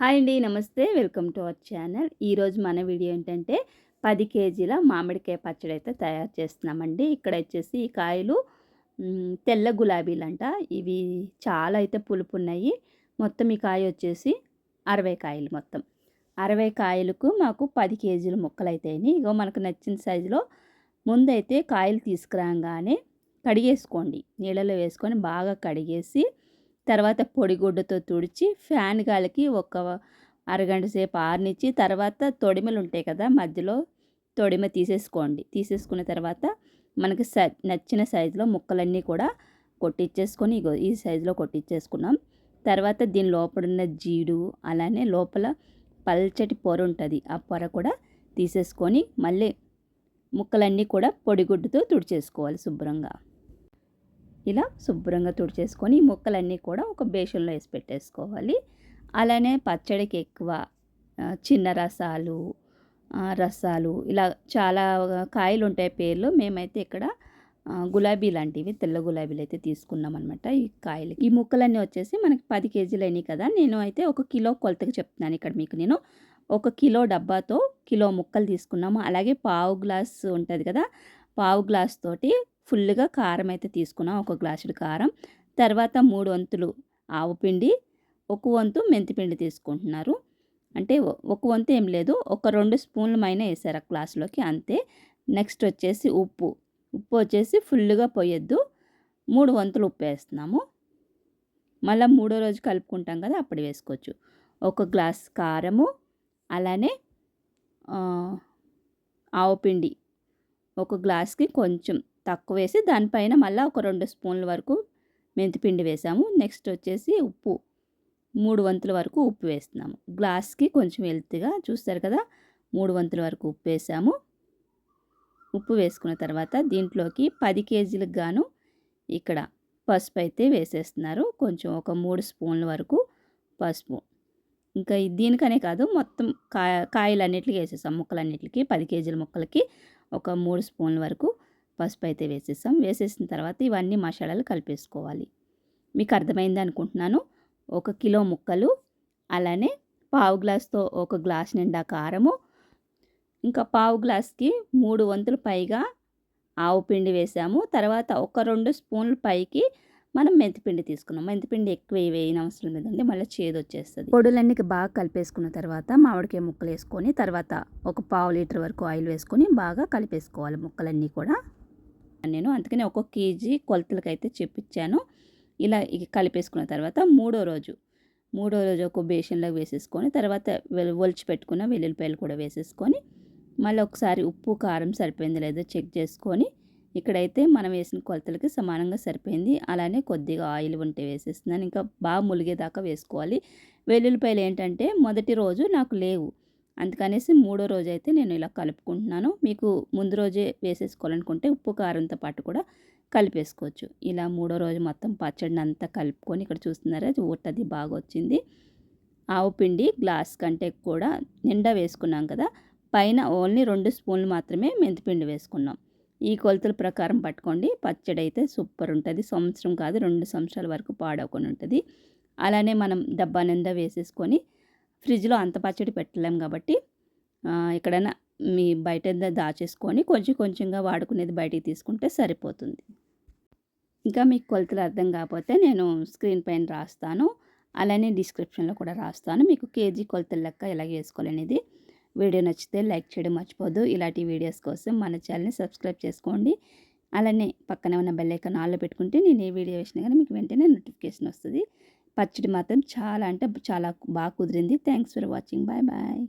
Hi అండి నమస్తే. Welcome to our channel. ఈరోజు మన వీడియో ఏంటంటే పది కేజీల మామిడికాయ పచ్చడి అయితే తయారు చేస్తున్నామండి. ఇక్కడ వచ్చేసి ఈ కాయలు తెల్ల గులాబీలు అంట ఇవి చాలా అయితే పులుపు ఉన్నాయి మొత్తం ఈ కాయ వచ్చేసి అరవై కాయలు మొత్తం. అరవై కాయలకు మాకు పది కేజీల ముక్కలు అయితాయని ఇగో మనకు నచ్చిన సైజులో ముందైతే కాయలు తీసుకురాగానే కడిగేసుకోండి. నీళ్ళలో వేసుకొని బాగా కడిగేసి తర్వాత పొడిగుడ్డతో తుడిచి ఫ్యాన్ గాలికి ఒక అరగంట సేపు ఆరినిచ్చి తర్వాత తొడిమలు ఉంటాయి కదా మధ్యలో తొడిమ తీసేసుకోండి. తీసేసుకున్న తర్వాత మనకి స నచ్చిన సైజులో ముక్కలన్నీ కూడా కొట్టించేసుకొని ఇగో ఈ సైజులో కొట్టించేసుకున్నాం తర్వాత దీని లోపల ఉన్న జీడు అలానే లోపల పల్చటి పొర ఉంటుంది. ఆ పొర కూడా తీసేసుకొని మళ్ళీ ముక్కలన్నీ కూడా పొడిగుడ్డుతో తుడిచేసుకోవాలి శుభ్రంగా. ఇలా శుభ్రంగా తుడిచేసుకొని ఈ ముక్కలన్నీ కూడా ఒక బేషన్లో వేసి పెట్టేసుకోవాలి. అలానే పచ్చడికి ఎక్కువ చిన్న రసాలు రసాలు ఇలా చాలా కాయలు ఉంటాయి పేర్లు. మేమైతే ఇక్కడ గులాబీ లాంటివి తెల్ల గులాబీలు అయితే తీసుకున్నాం అనమాట ఈ కాయలు ఈ ముక్కలన్నీ వచ్చేసి మనకి పది కేజీలు అయినాయి కదా. నేను అయితే ఒక కిలో కొలతకి చెప్తున్నాను ఇక్కడ మీకు నేను. ఒక కిలో డబ్బాతో కిలో ముక్కలు తీసుకున్నాము. అలాగే పావు గ్లాస్ ఉంటుంది కదా పావు గ్లాస్ తోటి ఫుల్గా కారం అయితే తీసుకున్నాం. ఒక గ్లాసుడు కారం తర్వాత మూడు వంతులు ఆవు పిండి ఒక వంతు మెంతిపిండి తీసుకుంటున్నారు. అంటే ఒక వంతు ఏం లేదు ఒక రెండు స్పూన్లు మైన వేసారు ఆ గ్లాసులోకి అంతే. నెక్స్ట్ వచ్చేసి ఉప్పు. ఉప్పు వచ్చేసి ఫుల్గా పోయొద్దు మూడు వంతులు ఉప్పు వేస్తున్నాము. మళ్ళీ మూడో రోజు కలుపుకుంటాం కదా అప్పుడు వేసుకోవచ్చు. ఒక గ్లాస్ కారము అలానే ఆవు పిండి. ఒక గ్లాస్కి కొంచెం తక్కువ వేసి దానిపైన మళ్ళీ ఒక రెండు స్పూన్ల వరకు మెంతిపిండి వేసాము. నెక్స్ట్ వచ్చేసి ఉప్పు. మూడు వంతుల వరకు ఉప్పు వేస్తున్నాము. గ్లాస్కి కొంచెం వెల్తిగా చూస్తారు కదా మూడు వంతుల వరకు ఉప్పు వేసాము. ఉప్పు వేసుకున్న తర్వాత దీంట్లోకి పది కేజీలకు గాను ఇక్కడ పసుపు అయితే వేసేస్తున్నారు. కొంచెం ఒక మూడు స్పూన్ల వరకు పసుపు. ఇంకా దీనికనే కాదు మొత్తం కాయ కాయలన్నిటికీ వేసేసాం ముక్కలన్నిటికీ పది కేజీల ముక్కలకి ఒక మూడు స్పూన్ల వరకు పసుపు అయితే వేసేసాం వేసేసిన తర్వాత ఇవన్నీ మసాలాలు కలిపేసుకోవాలి. మీకు అర్థమైంది అనుకుంటున్నాను. ఒక కిలో ముక్కలు అలానే పావు గ్లాస్తో ఒక గ్లాస్ నిండా కారము ఇంకా పావు గ్లాస్కి మూడు వంతులు పైగా ఆవు పిండి వేసాము. తర్వాత ఒక రెండు స్పూన్లు పైకి మనం మెంతిపిండి తీసుకున్నాం. మెంతిపిండి ఎక్కువ వేయని అవసరం లేదండి. మళ్ళీ చేదు వచ్చేస్తుంది. పొడులన్నీ బాగా కలిపేసుకున్న తర్వాత మామిడికాయ ముక్కలు వేసుకొని తర్వాత ఒక పావు లీటర్ వరకు ఆయిల్ వేసుకొని బాగా కలిపేసుకోవాలి ముక్కలన్నీ కూడా. నేను అందుకని ఒక కేజీ కొలతలకైతే చెప్పించాను. ఇలా ఇక కలిపేసుకున్న తర్వాత మూడో రోజు మూడో రోజు ఒక బేషన్లో వేసేసుకొని తర్వాత ఒలిచి పెట్టుకున్న వెల్లుల్లిపాయలు కూడా వేసేసుకొని మళ్ళీ ఒకసారి ఉప్పు కారం సరిపోయిందో లేదో చెక్ చేసుకొని ఇక్కడైతే మనం వేసిన కొలతలకి సమానంగా సరిపోయింది. అలానే కొద్దిగా ఆయిల్ ఉంటే వేసేస్తున్నాను. ఇంకా బాగా ములిగేదాకా వేసుకోవాలి. వెల్లుల్లిపాయలు ఏంటంటే మొదటి రోజు నాకు లేవు. అందుకనేసి మూడో రోజు అయితే నేను ఇలా కలుపుకుంటున్నాను. మీకు ముందు రోజే వేసేసుకోవాలనుకుంటే ఉప్పు కారంతో పాటు కూడా కలిపేసుకోవచ్చు. ఇలా మూడో రోజు మొత్తం పచ్చడిని అంతా కలుపుకొని ఇక్కడ చూస్తున్నారా ఊటది బాగా వచ్చింది ఆవు పిండి గ్లాస్ కంటే కూడా నిండా వేసుకున్నాం కదా పైన ఓన్లీ రెండు స్పూన్లు మాత్రమే మెంతిపిండి వేసుకున్నాం. ఈ కొలతల ప్రకారం పట్టుకోండి పచ్చడి అయితే సూపర్ ఉంటుంది. సంవత్సరం కాదు రెండు సంవత్సరాల వరకు పాడవకుండా ఉంటుంది. అలానే మనం డబ్బా నిండా వేసేసుకొని ఫ్రిడ్జ్లో అంత పచ్చడి పెట్టలేం కాబట్టి ఎక్కడైనా మీ బయట దాచేసుకొని కొంచెం కొంచెంగా వాడుకునేది బయటికి తీసుకుంటే సరిపోతుంది. ఇంకా మీకు కొలతలు అర్థం కాకపోతే నేను స్క్రీన్ పైన రాస్తాను. అలానే డిస్క్రిప్షన్లో కూడా రాస్తాను. మీకు కేజీ కొలతల లెక్క ఎలా వేసుకోవాలనేది వీడియో నచ్చితే లైక్ చేయడం మర్చిపోదు ఇలాంటి వీడియోస్ కోసం మన ఛానల్ని సబ్స్క్రైబ్ చేసుకోండి. అలానే పక్కనే ఉన్న బెల్ ఐకాన్ పెట్టుకుంటే నేను ఏ వీడియో వేసినా కానీ మీకు వెంటనే నోటిఫికేషన్ వస్తుంది. పచ్చడి మాత్రం చాలా అంటే చాలా బాగా కుదిరింది. Thanks for watching bye bye